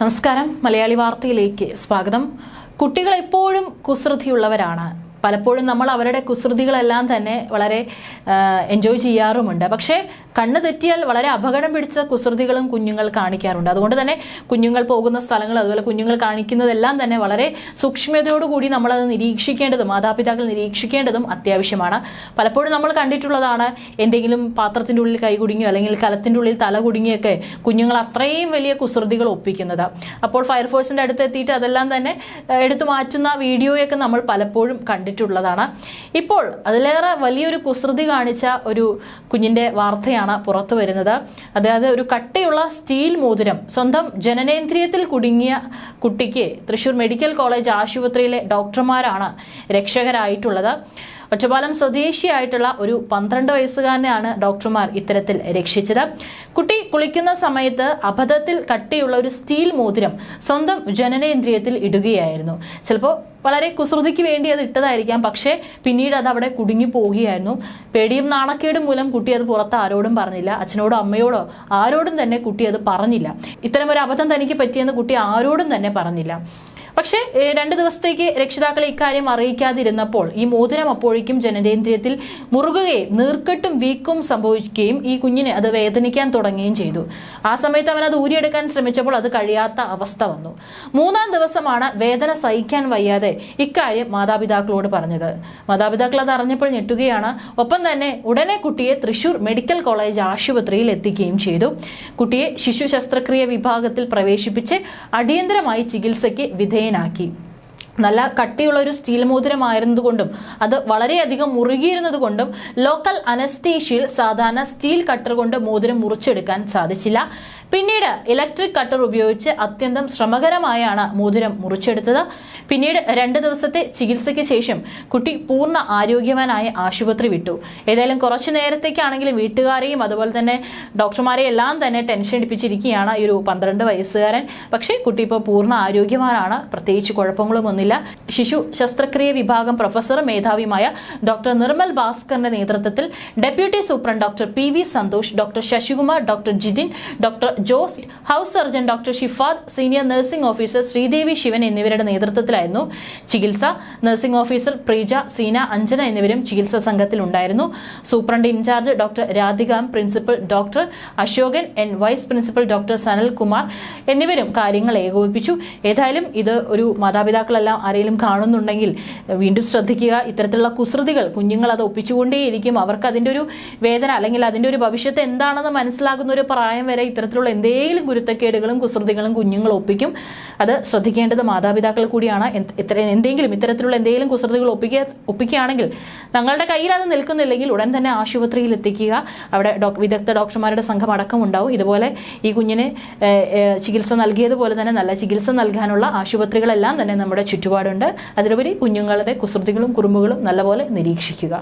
നമസ്കാരം. മലയാളി വാർത്തയിലേക്ക് സ്വാഗതം. കുട്ടികൾ എപ്പോഴും കുസൃതിയുള്ളവരാണ്. പലപ്പോഴും നമ്മൾ അവരുടെ കുസൃതികളെല്ലാം തന്നെ വളരെ എൻജോയ് ചെയ്യാറുമുണ്ട്. പക്ഷേ കണ്ണ് തെറ്റിയാൽ വളരെ അപകടം പിടിച്ച കുസൃതികളും കുഞ്ഞുങ്ങൾ കാണിക്കാറുണ്ട്. അതുകൊണ്ട് തന്നെ കുഞ്ഞുങ്ങൾ പോകുന്ന സ്ഥലങ്ങൾ അതുപോലെ കുഞ്ഞുങ്ങൾ കാണിക്കുന്നതെല്ലാം തന്നെ വളരെ സൂക്ഷ്മതയോടുകൂടി നമ്മളത് നിരീക്ഷിക്കേണ്ടതും മാതാപിതാക്കൾ നിരീക്ഷിക്കേണ്ടതും അത്യാവശ്യമാണ്. പലപ്പോഴും നമ്മൾ കണ്ടിട്ടുള്ളതാണ് എന്തെങ്കിലും പാത്രത്തിന്റെ ഉള്ളിൽ കൈ കുടുങ്ങിയോ അല്ലെങ്കിൽ കലത്തിന്റെ ഉള്ളിൽ തല കുടുങ്ങിയൊക്കെ കുഞ്ഞുങ്ങൾ അത്രയും വലിയ കുസൃതികൾ ഒപ്പിക്കുന്നത്. അപ്പോൾ ഫയർഫോഴ്സിന്റെ അടുത്ത് എത്തിയിട്ട് അതെല്ലാം തന്നെ എടുത്തു മാറ്റുന്ന വീഡിയോയൊക്കെ നമ്മൾ പലപ്പോഴും കണ്ടിട്ടുള്ളതാണ് ഇപ്പോൾ അതിലേറെ വലിയൊരു കുസൃതി കാണിച്ച ഒരു കുഞ്ഞിന്റെ വാർത്തയാണ് പുറത്തു വരുന്നത്. അതായത് ഒരു കട്ടിയുള്ള സ്റ്റീൽ മോതിരം സ്വന്തം ജനനേന്ദ്രിയത്തിൽ കുടുങ്ങിയ കുട്ടിക്ക് തൃശൂർ മെഡിക്കൽ കോളേജ് ആശുപത്രിയിലെ ഡോക്ടർമാരാണ് രക്ഷകരായിട്ടുള്ളത്. ഒറ്റപ്പാലം സ്വദേശിയായിട്ടുള്ള ഒരു പന്ത്രണ്ട് വയസ്സുകാരനെയാണ് ഡോക്ടർമാർ ഇത്തരത്തിൽ രക്ഷിച്ചത്. കുട്ടി കുളിക്കുന്ന സമയത്ത് അബദ്ധത്തിൽ കട്ടിയുള്ള ഒരു സ്റ്റീൽ മോതിരം സ്വന്തം ജനനേന്ദ്രിയത്തിൽ ഇടുകയായിരുന്നു. ചിലപ്പോൾ വളരെ കുസൃതിക്ക് വേണ്ടി അത് ഇട്ടതായിരിക്കാം പക്ഷേ പിന്നീട് അത് അവിടെ കുടുങ്ങി പോവുകയായിരുന്നു. പേടിയും നാണക്കേടും മൂലം കുട്ടി അത് പുറത്ത് ആരോടും പറഞ്ഞില്ല. അച്ഛനോടോ അമ്മയോടോ ആരോടും തന്നെ കുട്ടി അത് പറഞ്ഞില്ല. ഇത്തരം ഒരു അബദ്ധം തനിക്ക് പറ്റിയെന്ന് കുട്ടി ആരോടും തന്നെ പറഞ്ഞില്ല. പക്ഷേ രണ്ടു ദിവസത്തേക്ക് രക്ഷിതാക്കളെ ഇക്കാര്യം അറിയിക്കാതിരുന്നപ്പോൾ ഈ മോതിരം അപ്പോഴേക്കും ജനനേന്ദ്രിയത്തിൽ മുറുകുകയും നീർക്കെട്ടും വീക്കും സംഭവിക്കുകയും ഈ കുഞ്ഞിനെ അത് വേദനിക്കാൻ തുടങ്ങുകയും ചെയ്തു. ആ സമയത്ത് അവൻ അത് ഊരിയെടുക്കാൻ ശ്രമിച്ചപ്പോൾ അത് കഴിയാത്ത അവസ്ഥ വന്നു. മൂന്നാം ദിവസമാണ് വേദന സഹിക്കാൻ വയ്യാതെ ഇക്കാര്യം മാതാപിതാക്കളോട് പറഞ്ഞത്. മാതാപിതാക്കൾ അത് അറിഞ്ഞപ്പോൾ ഞെട്ടുകയാണ്. ഒപ്പം തന്നെ ഉടനെ കുട്ടിയെ തൃശൂർ മെഡിക്കൽ കോളേജ് ആശുപത്രിയിൽ എത്തിക്കുകയും ചെയ്തു. കുട്ടിയെ ശിശു ശസ്ത്രക്രിയ വിഭാഗത്തിൽ പ്രവേശിപ്പിച്ച് അടിയന്തരമായി ചികിത്സയ്ക്ക് വിധേയനാക്കി നല്ല കട്ടിയുള്ള ഒരു സ്റ്റീൽ മോതിരമായിരുന്നതുകൊണ്ടും അത് വളരെയധികം മുറുകിയിരുന്നത് കൊണ്ടും ലോക്കൽ അനസ്തീഷ്യയിൽ സാധാരണ സ്റ്റീൽ കട്ടർ കൊണ്ട് മോതിരം മുറിച്ചെടുക്കാൻ സാധിച്ചില്ല. പിന്നീട് ഇലക്ട്രിക് കട്ടർ ഉപയോഗിച്ച് അത്യന്തം ശ്രമകരമായാണ് മോതിരം മുറിച്ചെടുത്തത്. പിന്നീട് രണ്ട് ദിവസത്തെ ചികിത്സയ്ക്ക് ശേഷം കുട്ടി പൂർണ ആരോഗ്യവാനായി ആശുപത്രി വിട്ടു. ഏതായാലും കുറച്ചു നേരത്തേക്കാണെങ്കിലും വീട്ടുകാരെയും അതുപോലെ തന്നെ ഡോക്ടർമാരെയും എല്ലാം തന്നെ ടെൻഷൻ അടിപ്പിച്ചിരിക്കുകയാണ് ഈ ഒരു പന്ത്രണ്ട് വയസ്സുകാരൻ. പക്ഷേ കുട്ടി ഇപ്പോൾ പൂർണ ആരോഗ്യവാനാണ്. പ്രത്യേകിച്ച് കുഴപ്പങ്ങളുമൊന്നുമില്ല ശിശു ശസ്ത്രക്രിയ വിഭാഗം പ്രൊഫസറും മേധാവിയുമായ ഡോക്ടർ നിർമ്മൽ ഭാസ്കറിന്റെ നേതൃത്വത്തിൽ deputy superintendent doctor P V Santhosh doctor Sasikumar doctor Jithin doctor Jose house surgeon doctor Shifad senior nursing officer Sreedevi Sivan എന്നിവരുടെ നേതൃത്വത്തിലായിരുന്നു ചികിത്സ. നഴ്സിംഗ് ഓഫീസർ പ്രീജ സീന അഞ്ജന എന്നിവരും ചികിത്സാ സംഘത്തിലുണ്ടായിരുന്നു. Superintendent incharge doctor Radhika principal doctor Ashokan N vice principal doctor Sanal Kumar എന്നിവരും കാര്യങ്ങൾ ഏകോപിപ്പിച്ചു. ഏതായാലും ഇത് ഒരു മാതാപിതാക്കളെല്ലാം ആരെങ്കിലും കാണുന്നുണ്ടെങ്കിൽ വീണ്ടും ശ്രദ്ധിക്കുക. ഇത്തരത്തിലുള്ള കുസൃതികൾ കുഞ്ഞുങ്ങൾ അത് ഒപ്പിച്ചുകൊണ്ടേയിരിക്കും. അവർക്ക് അതിന്റെ ഒരു വേദന അല്ലെങ്കിൽ അതിന്റെ ഒരു ഭവിഷ്യത്ത് എന്താണെന്ന് മനസ്സിലാകുന്ന ഒരു പ്രായം വരെ ഇത്തരത്തിലുള്ള എന്തെങ്കിലും ഗുരുത്തക്കേടുകളും കുസൃതികളും കുഞ്ഞുങ്ങൾ ഒപ്പിക്കും. അത് ശ്രദ്ധിക്കേണ്ടത് മാതാപിതാക്കൾ കൂടിയാണ്. ഇത്ര എന്തെങ്കിലും ഇത്തരത്തിലുള്ള എന്തെങ്കിലും കുസൃതികൾ ഒപ്പിക്കുക ഒപ്പിക്കുകയാണെങ്കിൽ തങ്ങളുടെ കയ്യിൽ അത് നിൽക്കുന്നില്ലെങ്കിൽ ഉടൻ തന്നെ ആശുപത്രിയിൽ എത്തിക്കുക. അവിടെ വിദഗ്ധ ഡോക്ടർമാരുടെ സംഘം അടക്കം ഉണ്ടാവും ഇതുപോലെ ഈ കുഞ്ഞിന് ചികിത്സ നൽകിയതുപോലെ തന്നെ നല്ല ചികിത്സ നൽകാനുള്ള ആശുപത്രികളെല്ലാം തന്നെ നമ്മുടെ ചുറ്റുപാടുണ്ട്. അതിലുപരി കുഞ്ഞുങ്ങളുടെ കുസൃതികളും കുറുമ്പുകളും നല്ലപോലെ നിരീക്ഷിക്കുക.